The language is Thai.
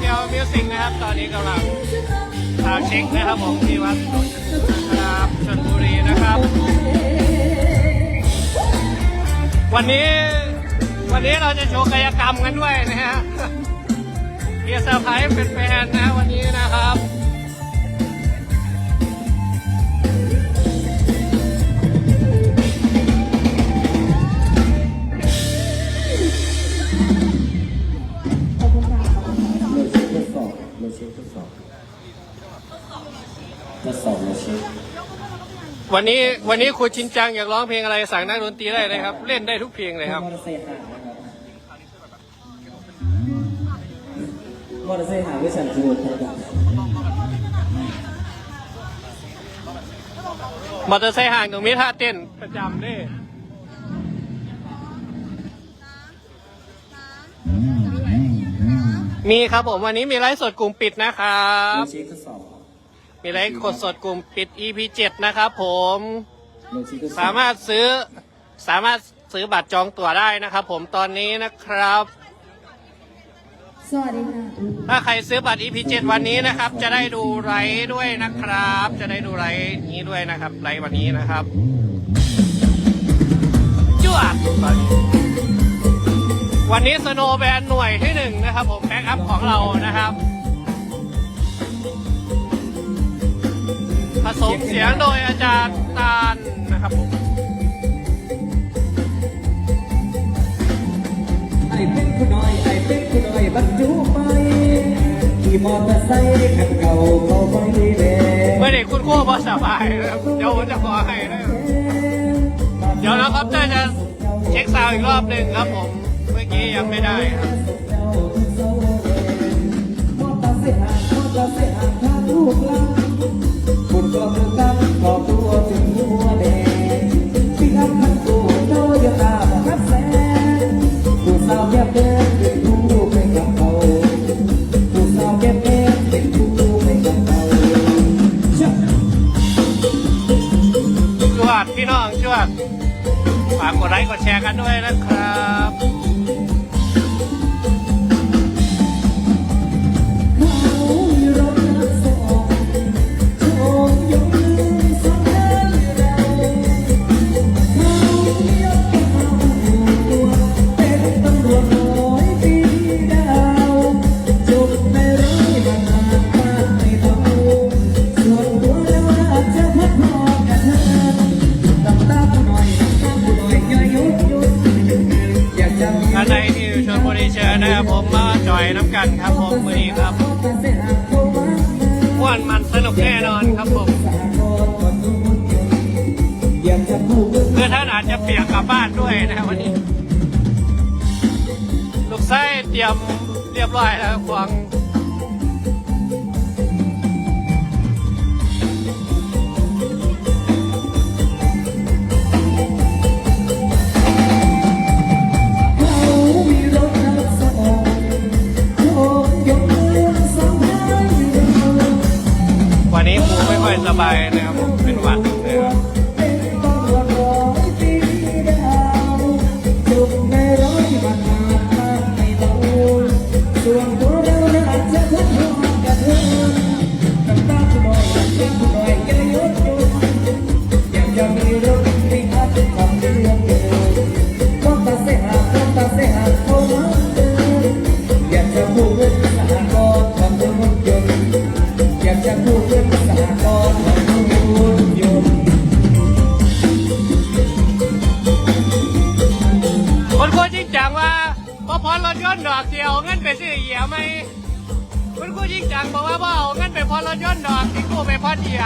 เกียวมิวสิกนะครับ ตอนนี้กำลังพาเช็คนะครับผมที่วัดครับชนบุรีนะครับ วันนี้วันนี้เราจะโชว์กายกรรมกันด้วยนะฮะเกียร์เซอร์ไพรส์เป็นแฟนนะวันนี้นะครับ ทดสอบเราเช็ควันนี้วันนี้ครูชินจังอยากร้องเพลงอะไรสั่งนักดนตรีได้เลยครับ เล่นได้ทุกเพลงเลยครับ มอเตอร์ไซค์ห่างนะครับมอเตอร์ไซค์ห่างด้วยสันติสุขครับมอเตอร์ไซค์ห่างตรงนี้ท่าเต้นประจำนี่มีครับผมวันนี้มีไลฟ์สดกลุ่มปิดนะครับเราเช็คทดสอบ มีไลฟ์กดสดกลุ่มปิด EP 7นะครับผมเราเช็คทดสอบสามารถซื้อสามารถซื้อบัตรจองตั๋วได้นะครับ ผมตอนนี้นะครับ สวัสดีค่ะถ้าใครซื้อบัตร EP 7วันนี้นะครับ จะได้ดูไลฟ์ด้วยนะครับ จะได้ดูไลฟ์นี้ด้วยนะครับไลฟ์วันนี้นะครับจวดวันนี้สโนว์แบนหน่วยที่หนึ่งนะครับ ผมแบ็กอัพของเรานะครับ ผสมเสียงโดยอาจารย์ตาลนะครับผมไอ้เป็นผู้น้อยไอ้เป็นผู้น้อยบรรจุไปขี่มอเตอร์ไซค์คันเก่าเขาไปเลยเมื่อเด็กคุณครูพอสบายนะครับเดี๋ยวผมจะขอให้นะครับเดี๋ยวนะครับจะจะเช็คซาวอีกรอบหนึ่งครับผม เมื่อกี้ยังไม่ได้ครับมอเตอร์ไซค์มอเตอร์ไซค์ทางลูกลา นคุณกำลังกันขอบตัวถึงหัวแดงที่ทำคันโตโตยตาบักแสนผู้สาวแก้มแดงเป็นผู้ไปกับเขาผู้สาวแก้มแดงเป็นผู้ไปกับเขาชักจวดพี่น้องจวดฝากกดไลค์กดแชร์กันด้วยนะครับากจะมีท่านใดที่ชนบุรีเชิญนะครับผมมาจอยน้ำกันครับผมมือนี้ครับม่วนมันสนุกแน่นอนครับผมเพื่อท่านอาจจะเปียกกลับบ้านด้วยนะวันนี้ ลูกไส้เตรียมเรียบร้อยแล้วควง ไม่ค่อยสบายนะครับ พอนรถยนต์ดอกเดียวเงินไปซื้อเหยียไหมคุณครูยิ่งจังบอกว่าบ่เอาเงินไปพอรถยนต์ดอกที่กูไปพอเหีย